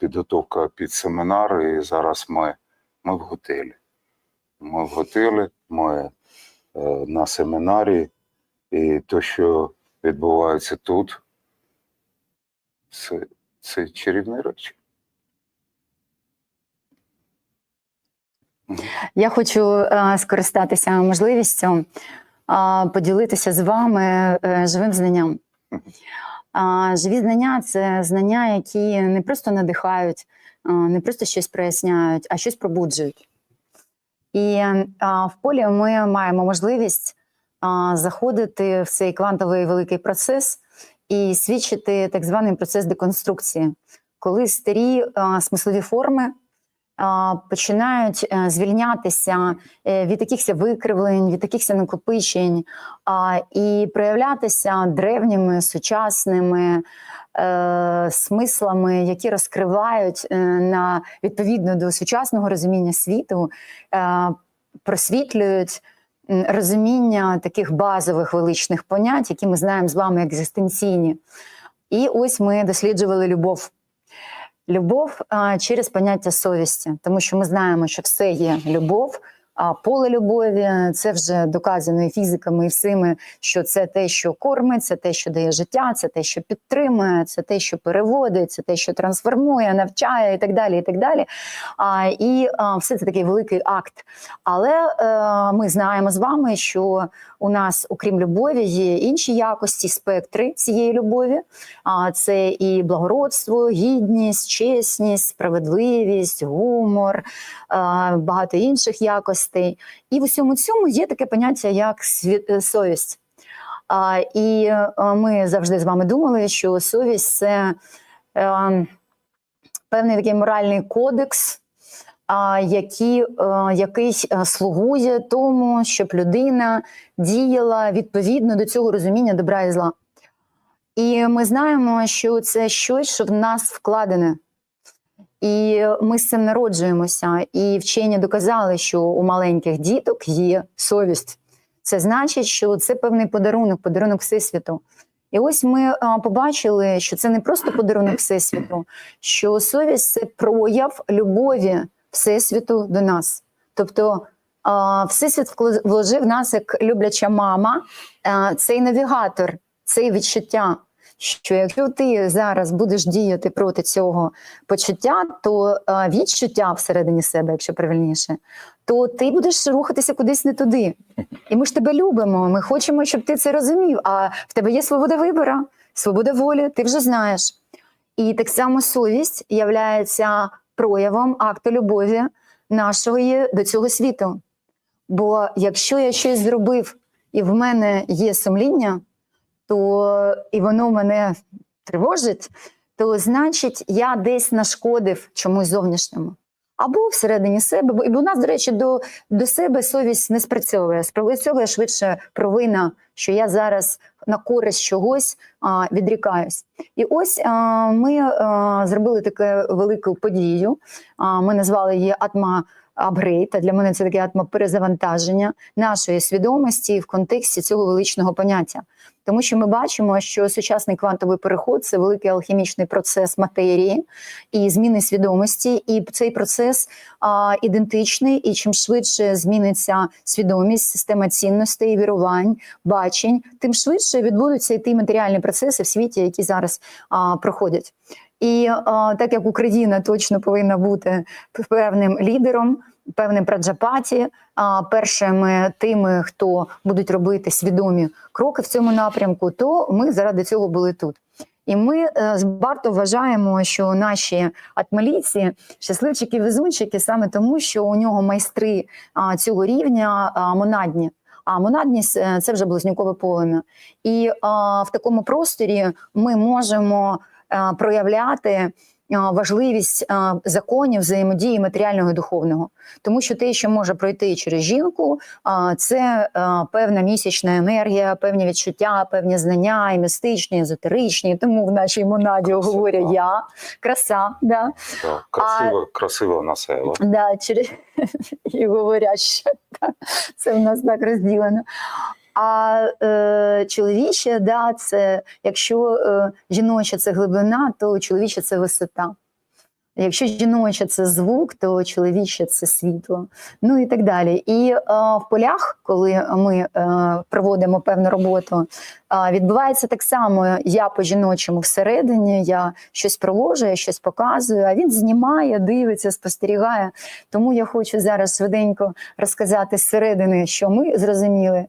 підготовка під семінар, і зараз ми, ми в готелі. Ми в готелі, ми е, на семінарі, і те, що відбувається тут, це, це чарівні речі. Я хочу е, скористатися можливістю е, поділитися з вами е, живим знанням. А живі знання це знання, які не просто надихають, не просто щось проясняють, а щось пробуджують. І в полі ми маємо можливість заходити в цей квантовий великий процес і свідчити так званий процес деконструкції, коли старі смислові форми починають е, звільнятися е, від якихось викривлень, від якихось накопичень і проявлятися древніми сучасними е, смислами, які розкривають на відповідно до сучасного розуміння світу, просвітлюють розуміння таких базових величних понять, які ми знаємо з вами екзистенційні. І ось ми досліджували любов. Любов через поняття совісті, тому що ми знаємо, що все є любов. А поле любові це вже доказано і фізиками, і всіми, що це те, що кормить, це те, що дає життя, це те, що підтримує, це те, що переводить, це те, що трансформує, навчає і так далі. І так далі. А, і а, все це такий великий акт. Але е, ми знаємо з вами, що у нас, окрім любові, є інші якості, спектри цієї любові. А це і благородство, гідність, чесність, справедливість, гумор, багато інших якостей. І в усьому цьому є таке поняття, як е, совість. І е, ми завжди з вами думали, що совість це е, певний такий моральний кодекс, який, е, який е, слугує тому, щоб людина діяла відповідно до цього розуміння добра і зла. І ми знаємо, що це щось, що в нас вкладене. І ми з цим народжуємося. І вчені доказали, що у маленьких діток є совість. Це значить, що це певний подарунок, подарунок Всесвіту. І ось ми а, побачили, що це не просто подарунок Всесвіту, що совість це прояв любові Всесвіту до нас. Тобто Всесвіт вложив нас як любляча мама, цей навігатор, цей відчуття. Що якщо ти зараз будеш діяти проти цього почуття, то відчуття всередині себе, якщо правильніше, то ти будеш рухатися кудись не туди. І ми ж тебе любимо. Ми хочемо, щоб ти це розумів. А в тебе є свобода вибору, свобода волі, ти вже знаєш. І так само совість являється проявом акту любові нашої до цього світу. Бо якщо я щось зробив і в мене є сумління, то і воно мене тривожить, то значить я десь нашкодив чомусь зовнішньому. Або всередині себе, бо і у нас, до речі, до, до себе совість не спрацьовує. Спрацьовує швидше провина, що я зараз на користь чогось а, відрікаюсь. І ось а, ми а, зробили таку велику подію. А, ми назвали її Атма апгрейд, а для мене це таке атмоперезавантаження нашої свідомості в контексті цього величного поняття. Тому що ми бачимо, що сучасний квантовий переход це великий алхімічний процес матерії і зміни свідомості, і цей процес а, ідентичний. І чим швидше зміниться свідомість, система цінностей, вірувань, бачень, тим швидше відбудуться і ті матеріальні процеси в світі, які зараз а, проходять. І а, так як Україна точно повинна бути певним лідером, певним праджапаті, а, першими тими, хто будуть робити свідомі кроки в цьому напрямку, то ми заради цього були тут. І ми е, з Барто вважаємо, що наші атмалійці щасливчики везунчики саме тому, що у нього майстри цього рівня монадні. А монадність е, це вже близнюкове полем'я. І в такому просторі ми можемо проявляти важливість законів взаємодії матеріального і духовного, тому що те, що може пройти через жінку, це певна місячна енергія, певні відчуття, певні знання, і містичні, езотеричні. Тому в нашій монаді говорять я, краса, да. Красиво, красиво на себе. Да, через... і говорять, що це в нас так розділено. А е, чоловіче, да, це якщо е, жіноче це глибина, то чоловіче це висота. Якщо жіноче це звук, то чоловіче це світло. Ну і так далі. І е, в полях, коли ми е, проводимо певну роботу, е, відбувається так само: я по жіночому всередині, я щось провожу, я щось показую, а він знімає, дивиться, спостерігає. Тому я хочу зараз швиденько розказати зсередини, що ми зрозуміли.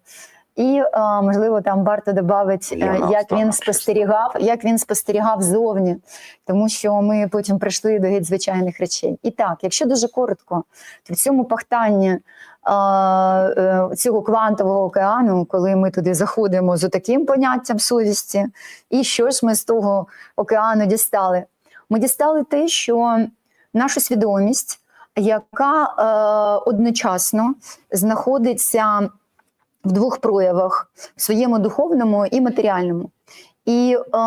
І е, можливо там варто додати, як він спостерігав, як він спостерігав зовні, тому що ми потім прийшли до геть звичайних речей. І так, якщо дуже коротко, то в цьому пахтанні е, е, цього квантового океану, коли ми туди заходимо з таким поняттям совісті, і що ж ми з того океану дістали? Ми дістали те, що наша свідомість, яка е, одночасно знаходиться в двох проявах в своєму духовному і матеріальному. І е,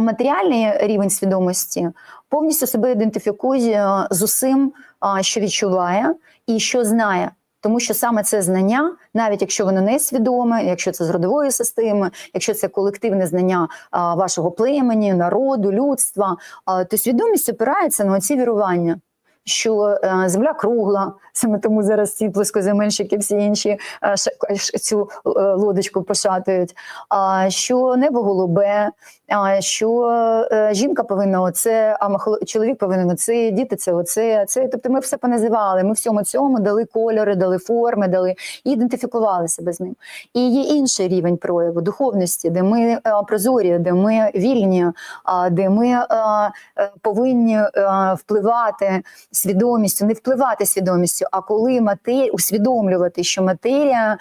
матеріальний рівень свідомості повністю себе ідентифікує з усім, е, що відчуває і що знає. Тому що саме це знання, навіть якщо воно не свідоме, якщо це з родової системи, якщо це колективне знання а, вашого племені, народу, людства, а, то свідомість опирається на ці вірування. Що е, земля кругла, саме тому зараз ці плоскоземельщики, всі інші е, цю е, лодочку пошатують. Що небо голубе, а що жінка повинна оце, а чоловік повинен оце, діти це оце, це. Тобто ми все поназивали. Ми всьому цьому дали кольори, дали форми, дали і ідентифікували себе з ним. І є інший рівень прояву духовності, де ми прозорі, де ми вільні, де ми повинні впливати свідомістю, не впливати свідомістю, а коли матерія усвідомлювати, що матерія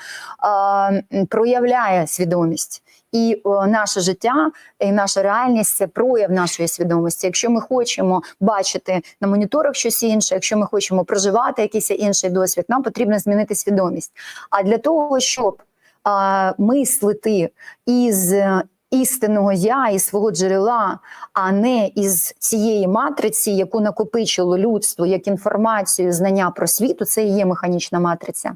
м, проявляє свідомість. І наше життя і наша реальність це прояв нашої свідомості. Якщо ми хочемо бачити на моніторах щось інше, якщо ми хочемо проживати якийсь інший досвід, нам потрібно змінити свідомість. А для того, щоб а, мислити із е, істинного я, із свого джерела, а не із цієї матриці, яку накопичило людство як інформацію, знання про світ, це і є механічна матриця.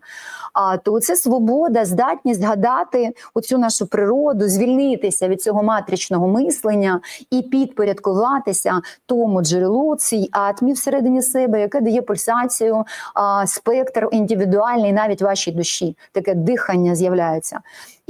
А то це свобода, здатність згадати оцю нашу природу, звільнитися від цього матричного мислення і підпорядкуватися тому джерелу, цій атмі всередині себе, яке дає пульсацію, а, спектр індивідуальний навіть вашій душі. Таке дихання з'являється.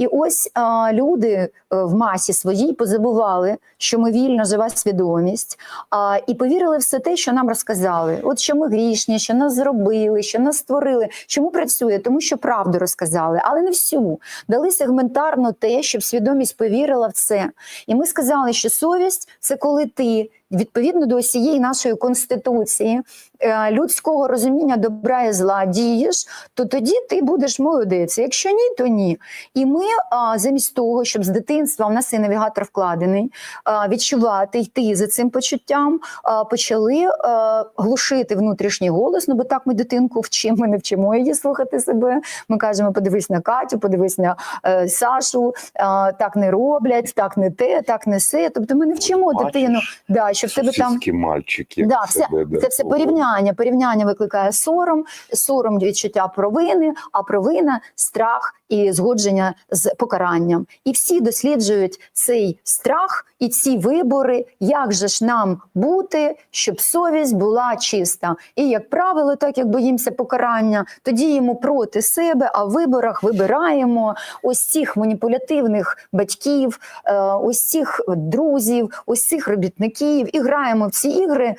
І ось а, люди е, в масі своїй позабували, що ми вільно жива свідомість, а, і повірили все те, що нам розказали. От що ми грішні, що нас зробили, що нас створили. Чому працює? Тому що правду розказали, але не всю. Дали сегментарно те, щоб свідомість повірила в це. І ми сказали, що совість це коли ти. Відповідно до усієї нашої конституції е, людського розуміння добра і зла дієш, то тоді ти будеш молодець. Якщо ні, то ні. І ми замість того, щоб з дитинства в нас і навігатор вкладений, відчувати, йти за цим почуттям, почали глушити внутрішній голос. Ну бо так ми дитинку вчимо, ми не вчимо її слухати себе. Ми кажемо: подивись на Катю, подивись на е, Сашу, так не роблять, так не те, так не се. Тобто ми не вчимо Бачиш, дитину, да, що в тебе там. мальчики. Да, все, себе, да. це все порівняння. Порівняння викликає сором, сором відчуття провини, а провина страх і згодження з покаранням. І всі досліджують цей страх і ці вибори, як же ж нам бути, щоб совість була чиста. І як правило, так як боїмося покарання, то діємо проти себе, а в виборах вибираємо ось цих маніпулятивних батьків, е, ось цих друзів, ось цих робітників і граємо в ці ігри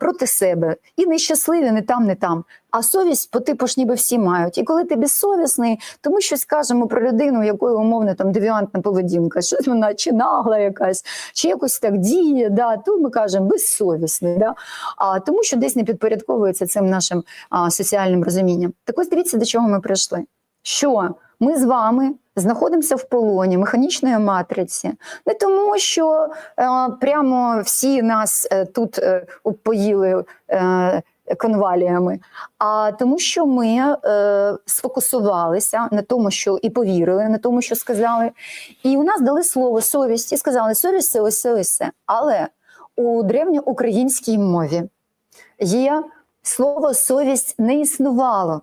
проти себе. І нещасливі не там, не там. А совість по типу ж ніби всі мають. І коли ти безсовісний, то ми щось кажемо про людину, якої умовно там девіантна поведінка, щось вона чи нагла якась, чи якось так діє. Да, то ми кажемо безсовісний. Да? А тому, що десь не підпорядковується цим нашим а, соціальним розумінням. Так ось дивіться, до чого ми прийшли. Що ми з вами знаходимося в полоні механічної матриці, не тому, що е, прямо всі нас е, тут е, поїли е, конваліями, а тому, що ми е, сфокусувалися на тому, що і повірили, на тому, що сказали. І у нас дали слово совість і сказали, совість це ось це. Але у древньоукраїнській мові є слово совість не існувало.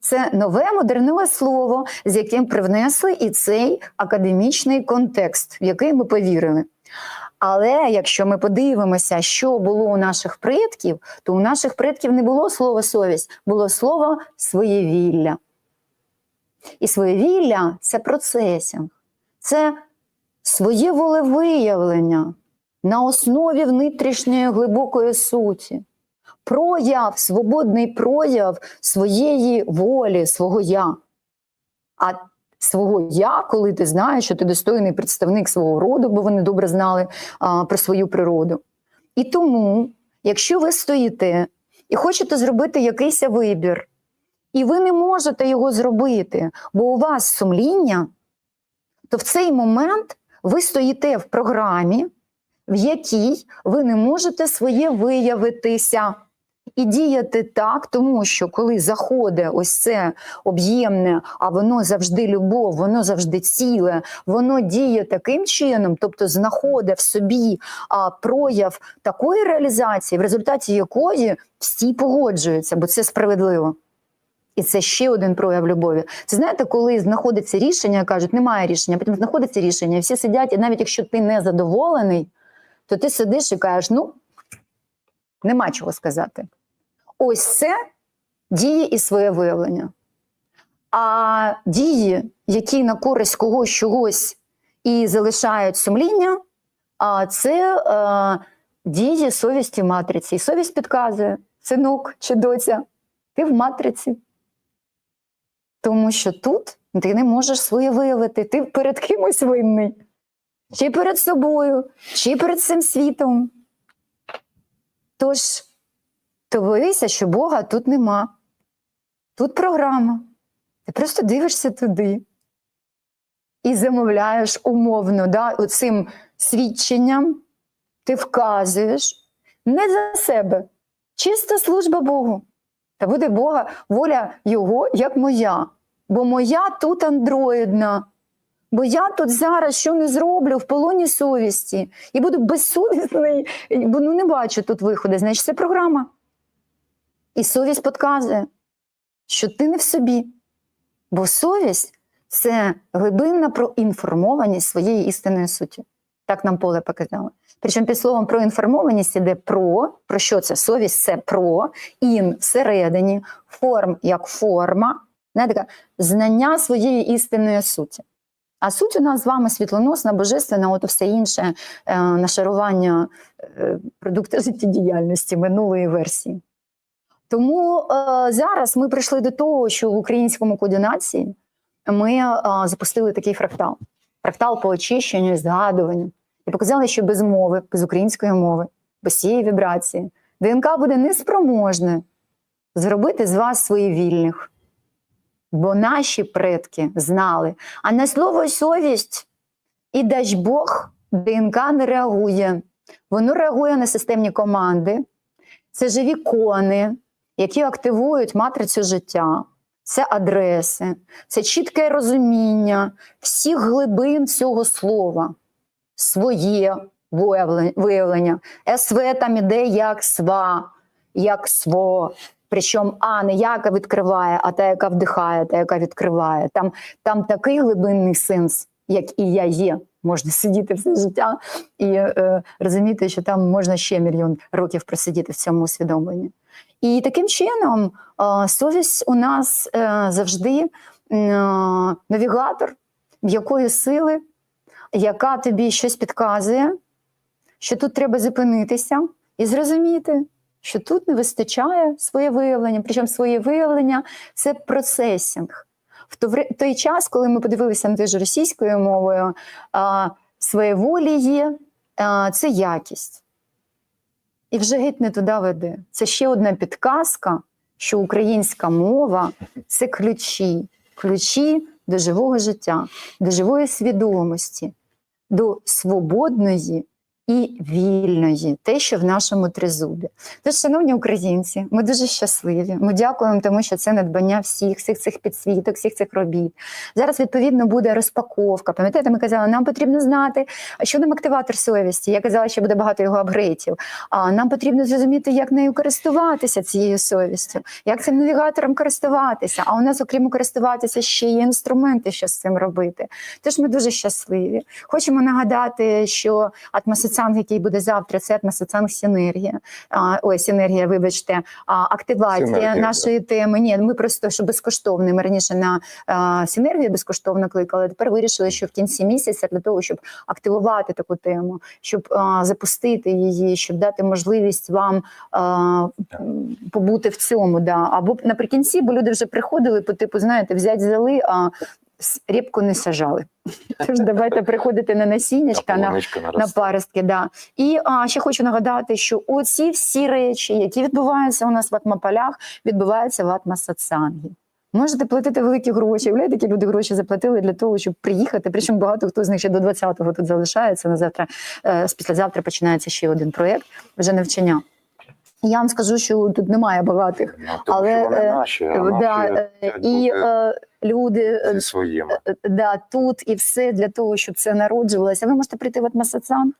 Це нове модернове слово, з яким привнесли і цей академічний контекст, в який ми повірили. Але якщо ми подивимося, що було у наших предків, то у наших предків не було слова совість, було слово своєвілля. І своєвілля це процесінг, це своє волевиявлення на основі внутрішньої глибокої суті. Прояв, свободний прояв своєї волі, свого я. А свого я, коли ти знаєш, що ти достойний представник свого роду, бо вони добре знали а, про свою природу. І тому, якщо ви стоїте і хочете зробити якийсь вибір, і ви не можете його зробити, бо у вас сумління, то в цей момент ви стоїте в програмі, в якій ви не можете своє виявитися і діяти так, тому що коли заходить ось це об'ємне, а воно завжди любов, воно завжди ціле, воно діє таким чином, тобто знаходить в собі а, прояв такої реалізації, в результаті якої всі погоджуються, бо це справедливо. І це ще один прояв любові. Це знаєте, коли знаходиться рішення, кажуть, немає рішення, потім знаходиться рішення, всі сидять, і навіть якщо ти не задоволений, то ти сидиш і кажеш, ну, нема чого сказати. Ось це дії і своє виявлення. А дії, які на користь когось чогось і залишають сумління, це е, дії совісті матриці. І совість підказує, синок чи доця, ти в матриці. Тому що тут ти не можеш своє виявити, ти перед кимось винний. Чи перед собою, чи перед цим світом. Тож, то боїся, що Бога тут нема. Тут програма. Ти просто дивишся туди і замовляєш умовно, да, оцим свідченням ти вказуєш не за себе. Чиста служба Богу. Та буде Бога воля Його, як моя. Бо моя тут андроїдна. Бо я тут зараз що не зроблю в полоні совісті і буду безсовісний, бо ну не бачу тут виходу. Значить, це програма. І совість підказує, що ти не в собі. Бо совість це глибинна проінформованість своєї істинної суті. Так нам поле показало. Причому під словом проінформованість іде про, про що це? Совість це про, ін всередині, форм як форма, знаєте, знання своєї істинної суті. А суть у нас з вами світлоносна, божественна, от все інше е, нашарування е, продукту життєдіяльності минулої версії. Тому е, зараз ми прийшли до того, що в українському коді нації ми е, запустили такий фрактал. Фрактал по очищенню і згадуванню. І показали, що без мови, без української мови, без цієї вібрації, ДНК буде неспроможне зробити з вас свої вільних. Бо наші предки знали, а на слово совість і дасть Бог ДНК не реагує. Воно реагує на системні команди. Це живі кони, які активують матрицю життя. Це адреси, це чітке розуміння всіх глибин цього слова, своє виявлення. СВ там іде як сва, як сво. Причому А не яка відкриває, а та, яка вдихає, та, яка відкриває. Там, там такий глибинний сенс, як і я є. Можна сидіти все життя і е, розуміти, що там можна ще мільйон років просидіти в цьому усвідомленні. І таким чином е, совість у нас е, завжди е, навігатор м'якої сили, яка тобі щось підказує, що тут треба зупинитися і зрозуміти, що тут не вистачає своє виявлення. Причому своє виявлення це процесінг. В той час, коли ми подивилися на те ж російською мовою, а, своє волі є це якість. І вже геть не туди веде. Це ще одна підказка, що українська мова це ключі, ключі до живого життя, до живої свідомості, до свободної і вільної, те, що в нашому тризубі. Тож, шановні українці, ми дуже щасливі. Ми дякуємо, тому що це надбання всіх всіх цих підсвіток, всіх цих робіт. Зараз відповідно буде розпаковка. Пам'ятаєте, ми казали, нам потрібно знати, що нам активатор совісті. Я казала, що буде багато його апгрейтів. А нам потрібно зрозуміти, як нею користуватися цією совістю, як цим навігатором користуватися. А у нас, окрім користуватися, ще є інструменти, що з цим робити. Тож ми дуже щасливі. Хочемо нагадати, що атмосфера атмосацанг, який буде завтра, це атмосацанг синергія. А, ой, синергія, вибачте, а, активація Синергія, нашої теми. Ні, ми просто що безкоштовно. Ми раніше на а, синергію безкоштовно кликали. Тепер вирішили, що в кінці місяця для того, щоб активувати таку тему, щоб а, запустити її, щоб дати можливість вам а, побути в цьому. Да. Або наприкінці, бо люди вже приходили по типу, знаєте, взять взяли, а рібку не сажали. Тож давайте приходити на насіннячка, на, на паростки. Да. І а, ще хочу нагадати, що оці всі речі, які відбуваються у нас в атмополях, відбуваються в атмосатсангі. Можете платити великі гроші. Уявляєте, які люди гроші заплатили для того, щоб приїхати. Причому багато хто з них ще до 20-го тут залишається. На завтра е, з післязавтра починається ще один проєкт, вже навчання. Я вам скажу, що тут немає багатих. Ну, тому але, що вони е, наші, а Да, наші е, і бути е, люди е, зі своїми. Е, да, тут і все для того, щоб це народжувалося. Ви можете прийти в атмосацан.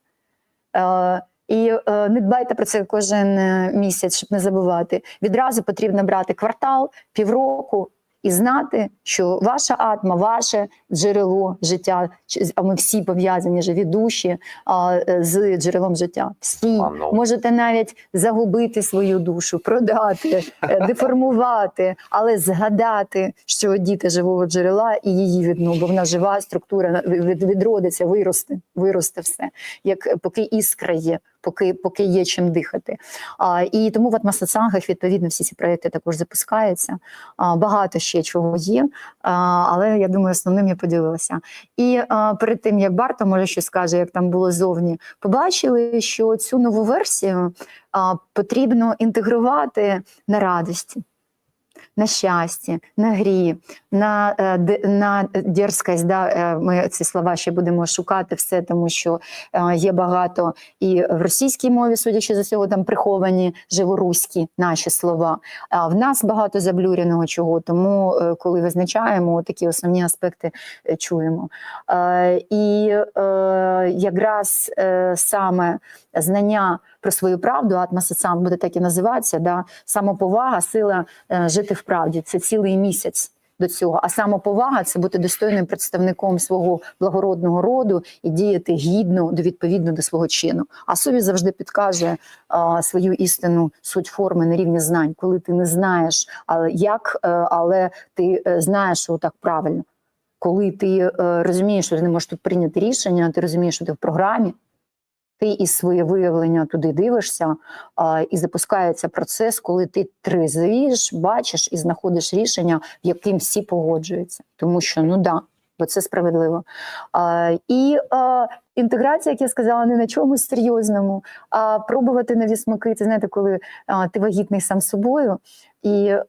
Е, і е, не дбайте про це кожен е, місяць, щоб не забувати. Відразу потрібно брати квартал, півроку і знати, що ваша атма, ваше джерело життя, а ми всі пов'язані живі душі а, е, з джерелом життя. Всі ну. можете навіть загубити свою душу, продати, е, деформувати, але згадати, що діти живого джерела і її відну, бо вона жива структура від- відродиться, виросте, виросте все, як поки іскра є, поки, поки є чим дихати. А, і тому в атмосацангах відповідно всі ці проекти також запускаються. А, багато ще чого є, а, але я думаю, основним я поділилася. І а, перед тим як Барто може щось скаже, як там було зовні, побачили, що цю нову версію а, потрібно інтегрувати на радості. На щасті, на грі, на, е, на дерзкость. Да? е, Ми ці слова ще будемо шукати все, тому що е, є багато і в російській мові, судячи з усього, там приховані живоруські наші слова. А в нас багато заблюреного чого, тому коли визначаємо такі основні аспекти, чуємо. І якраз саме знання про свою правду, атмосоцам буде так і називатися, да? самоповага, сила е, жити в правді. Це цілий місяць. До цього, а самоповага це бути достойним представником свого благородного роду і діяти гідно до відповідно до свого чину. А собі завжди підкаже а, свою істину суть форми на рівні знань, коли ти не знаєш, але як, е, але ти е, знаєш, що так правильно. Коли ти розумієш, що ти не можеш тут прийняти рішення, ти розумієш, що ти в програмі, ти із своє виявлення туди дивишся, а, і запускається процес, коли ти трезвієш, бачиш і знаходиш рішення, в яким всі погоджуються. Тому що ну да, бо це справедливо. А, і а, інтеграція, як я сказала, не на чомусь серйозному, а пробувати нові смаки. Це знаєте, коли а, ти вагітний сам собою. І е,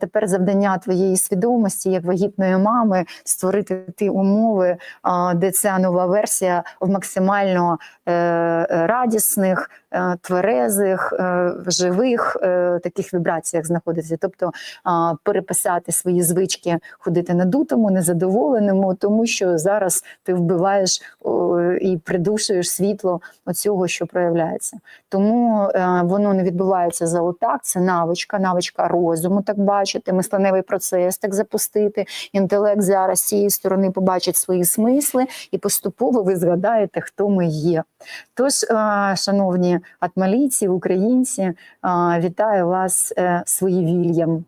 тепер завдання твоєї свідомості, як вагітної мами, створити ті умови, а, де ця нова версія в максимально е, е, радісних, е, тверезих, е, живих е, таких вібраціях знаходиться. Тобто а, переписати свої звички, ходити надутому, незадоволеному, тому що зараз ти вбиваєш о, і придушуєш світло оцього, що проявляється. Тому е, воно не відбувається за отак. Це навичка, навичка розуму, так бачити, мисленевий процес так запустити. Інтелект зараз цієї сторони побачить свої смисли, і поступово ви згадаєте, хто ми є. Тож, е, шановні атмалійці, українці, е, вітаю вас е, своєвіллям.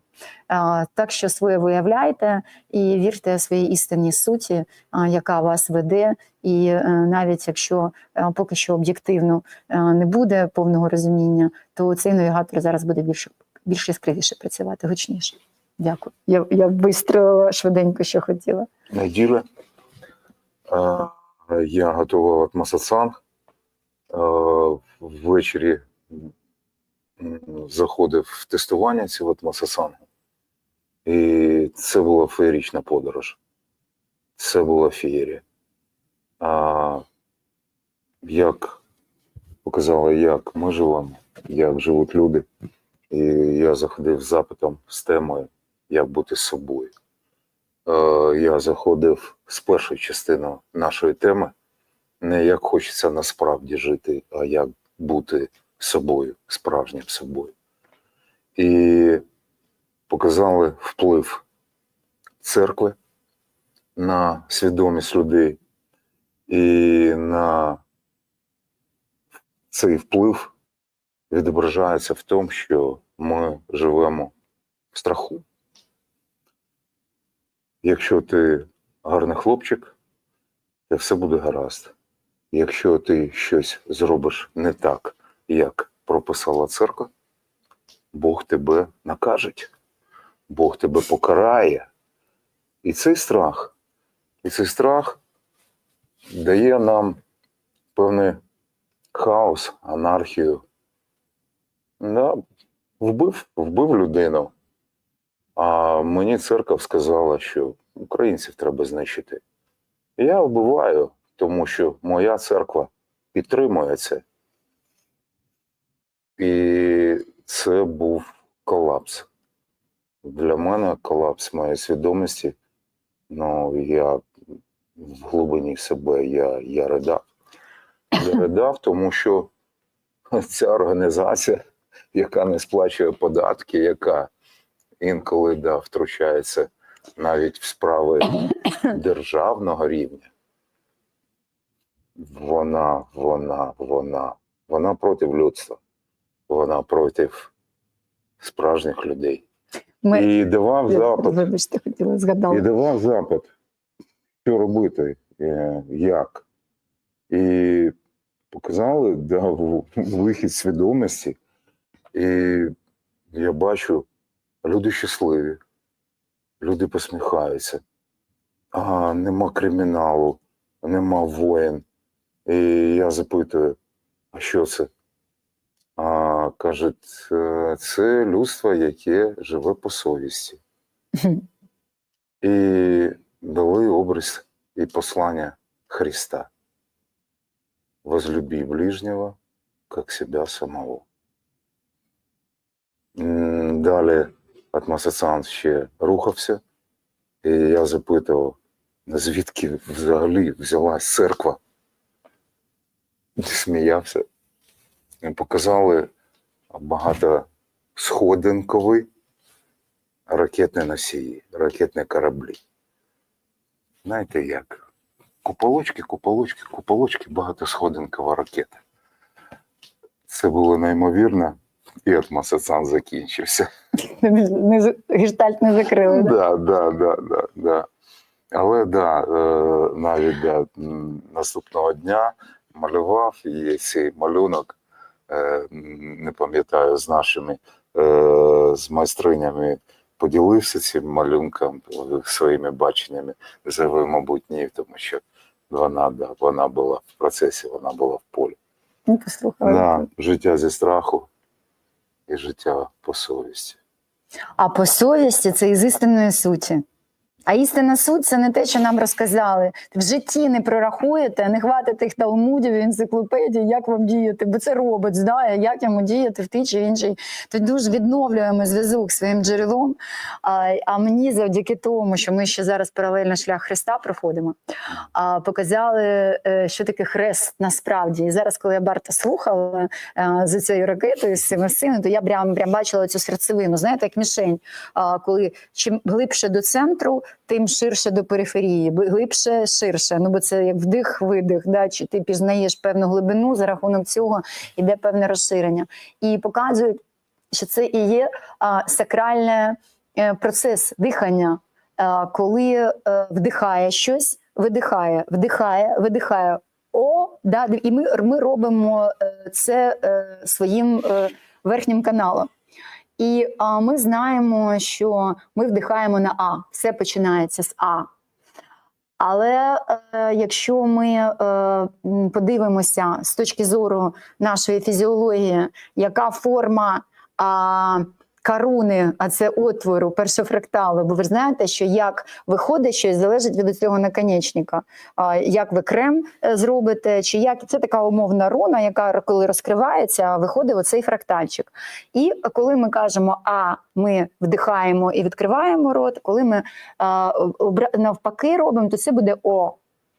Так що своє виявляйте і вірте своїй істинній суті, яка вас веде. І е, навіть якщо е, поки що об'єктивно е, не буде повного розуміння, то цей навігатор зараз буде більш, більш яскравіше працювати, гучніше. Дякую. Я, я бистро, швиденько, що хотіла. неділя. Я готував атмосацанг. Е, Ввечері заходив в тестування цього атмосацангу. І це була феєрічна подорож. Це була феєрія. А, як показали, як ми живемо, як живуть люди. І я заходив з запитом з темою, як бути собою. Е, я заходив з першої частини нашої теми, не як хочеться насправді жити, а як бути собою, справжнім собою. І показали вплив церкви на свідомість людей і на цей вплив відображається в тому, що ми живемо в страху. Якщо ти гарний хлопчик, то все буде гаразд. Якщо ти щось зробиш не так, як прописала церква, Бог тебе накаже, Бог тебе покарає. І цей страх, і цей страх дає нам певний хаос, анархію. Да, вбив, вбив людину. А мені церква сказала, що українців треба знищити. Я вбиваю, тому що моя церква підтримує це. І це був колапс. Для мене колапс моєї свідомості. Ну, я в глибині себе я, я ридав. Я ридав, тому що ця організація, яка не сплачує податки, яка інколи да, втручається навіть в справи державного рівня. Вона, вона, вона, вона проти людства, вона проти справжніх людей. Ми І давав запит, вибачте, хотіла і згадала. давав запит, що робити, е, як. І показали, дав вихід свідомості. І я бачу, люди щасливі, люди посміхаються. А, нема криміналу, нема воєн. І я запитую, а що це? Кажуть, «Е, це людство, яке живе по совісті. І дали образ і послання Христа. Возлюби ближнего, как себя самого. Далі атмосоціант ще рухався, і я запитував, звідки взагалі взялась церква. Сміявся. Показали багатосходинковий ракетні носії, ракетні кораблі. Знаєте як? Куполочки, куполочки, куполочки, багатосходинкова ракета. Це було неймовірно, і атмосоціан закінчився. Гештальт не закрили. да, да, да, да. Але да, е, навіть да, наступного дня малював і цей малюнок, не пам'ятаю, з нашими е, з майстринями поділився цим малюнком е, своїми баченнями. Зави, мабуть, ні, тому що вона, да, вона була в процесі, вона була в полі. Ну, послухали. Життя зі страху і життя по совісті. А по совісті це із істинної суті. А істинна суть це не те, що нам розказали. В житті не прорахуєте, не хватить тих талмудів, енциклопедій, як вам діяти, бо це робот знає, як йому діяти в тій чи іншій. Тоді ж відновлюємо зв'язок своїм джерелом. А, а мені завдяки тому, що ми ще зараз паралельно шлях Христа проходимо, а, показали, е, що таке хрест насправді. І зараз, коли я Барта слухала е, за цією ракетою з цими синами, то я прям, прям бачила цю серцевину, знаєте, як мішень. А, коли чим глибше до центру, тим ширше до периферії, глибше, ширше. Ну бо це як вдих, видих. Да? Чи ти пізнаєш певну глибину, за рахунок цього йде певне розширення. І показують, що це і є а, сакральний е, процес дихання, а, коли е, вдихає щось, видихає, вдихає, видихає. О, да, і ми, ми робимо е, це своїм верхнім каналом. І а, ми знаємо, що ми вдихаємо на А, все починається з А. Але е, якщо ми е, подивимося з точки зору нашої фізіології, яка форма а, каруни, а це отвору першофракталу, бо ви знаєте, що як виходить щось, залежить від цього наконечника. Як ви крем е, зробите, чи як це така умовна руна, яка коли розкривається, виходить оцей фрактальчик. І коли ми кажемо А, ми вдихаємо і відкриваємо рот, коли ми а, навпаки робимо, то це буде О.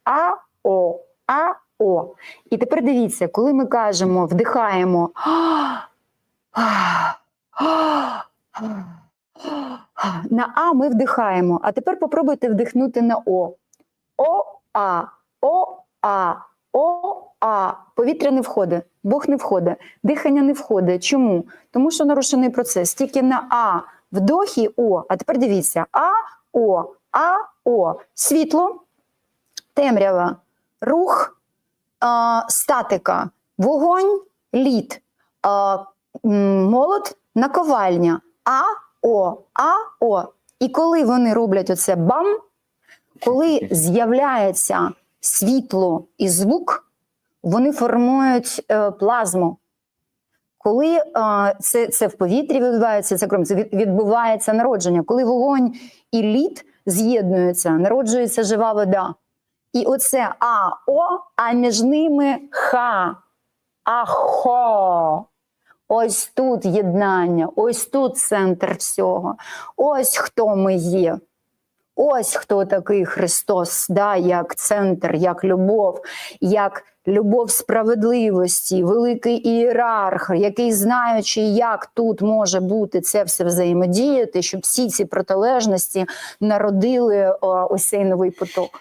А, О, А, О. І тепер дивіться, коли ми кажемо, вдихаємо. На А ми вдихаємо. А тепер попробуйте вдихнути на О. О, А, О, А, О, А повітря не входить, Бог не входить, дихання не входить. Чому? Тому що нарушений процес. Тільки на А вдохі О. А тепер дивіться: А, О, А, О. Світло, темрява, рух, статика, вогонь, лід, молот, наковальня. А, О, А, О. І коли вони роблять оце бам, коли з'являється світло і звук, вони формують е, плазму. Коли е, це, це в повітрі відбувається, це крім, це відбувається народження. Коли вогонь і лід з'єднуються, народжується жива вода. І оце АО, а між ними Х. Ахо. Ось тут єднання, ось тут центр всього. Ось хто ми є. Ось хто такий Христос, да, як центр, як любов, як любов справедливості, великий ієрарх, який, знаючи, як тут може бути це все взаємодіяти, щоб всі ці протилежності народили ось цей новий поток.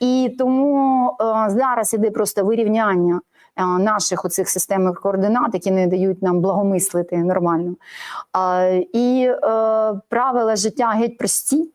І тому зараз іде просто вирівняння наших оцих системних координат, які не дають нам благомислити нормально. І е, правила життя геть прості.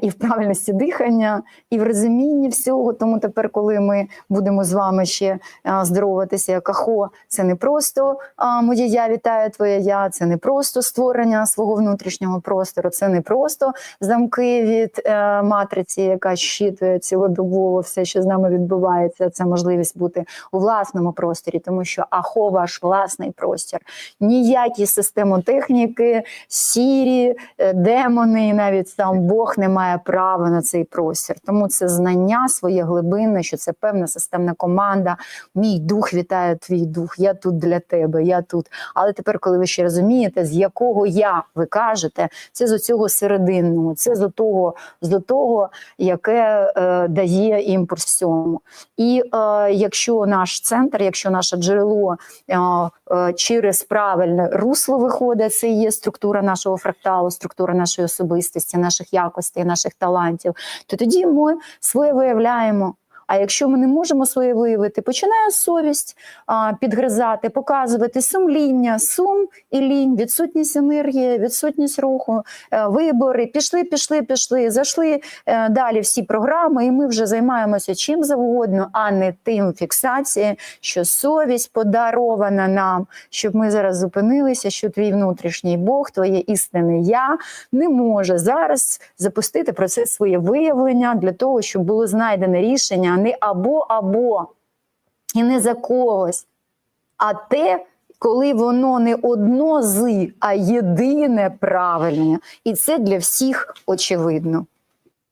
І в правильності дихання, і в розумінні всього. Тому тепер, коли ми будемо з вами ще здороватися як ахо, це не просто моє я вітаю твоє я, це не просто створення свого внутрішнього простору, це не просто замки від е, матриці, яка щитує цілодобово все, що з нами відбувається. Це можливість бути у власному просторі, тому що ахо ваш власний простір. Ніякі системотехніки, сірі, е, демони, навіть сам Бог не має права на цей простір. Тому це знання своє глибинне, що це певна системна команда. Мій дух вітає твій дух. Я тут для тебе, я тут. Але тепер, коли ви ще розумієте, з якого я ви кажете, це з цього серединного, це з того, з того, яке е, дає імпульс всьому. І е, якщо наш центр, якщо наше джерело е, е, через правильне русло виходить, це є структура нашого фракталу, структура нашої особистості, наших якостей, наших талантів, то тоді ми своє виявляємо. А якщо ми не можемо своє виявити, починає совість підгризати, показувати сумління, сум і лінь, відсутність енергії, відсутність руху, е, вибори. Пішли, пішли, пішли, зайшли е, далі всі програми, і ми вже займаємося чим завгодно, а не тим фіксації, що совість подарована нам, щоб ми зараз зупинилися, що твій внутрішній Бог, твоє істинне я не може зараз запустити процес своє виявлення для того, щоб було знайдене рішення не або або і не за когось, а те. Коли воно не одно з, а єдине правильне. І це для всіх очевидно.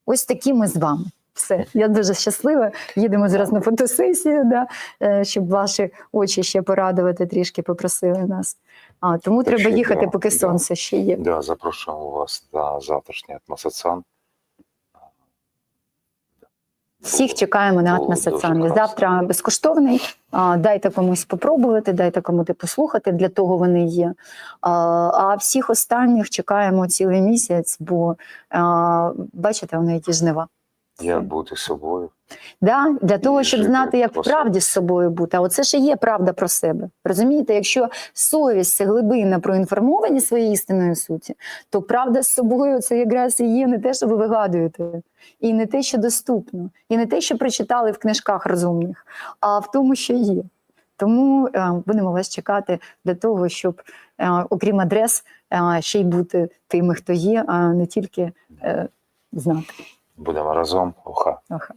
Ось такі ми з вами. Все, я дуже щаслива. Їдемо зараз на фотосесію, да, е, щоб ваші очі ще порадувати трішки попросили нас. А, тому треба їхати, поки сонце ще є. Да, запрошуємо вас на завтрашній атмосоцан. Всіх чекаємо на було дуже атмосоціальний. Завтра безкоштовний. Дайте комусь попробувати, дайте комусь послухати. Для того вони є. А, всіх останніх чекаємо цілий місяць, бо бачите, вони які жнива. Як бути собою. Да, для того, І щоб знати, як по справді з собою бути. А оце ж є правда про себе. Розумієте, якщо совість це глибина проінформовані своєї істинної суті, то правда з собою це якраз і є не те, що ви вигадуєте, і не те, що доступно, і не те, що прочитали в книжках розумних, а в тому, що є. Тому е, будемо вас чекати для того, щоб, е, окрім адрес, е, ще й бути тими, хто є, а не тільки е, знати. Будемо разом. Оха. Ага.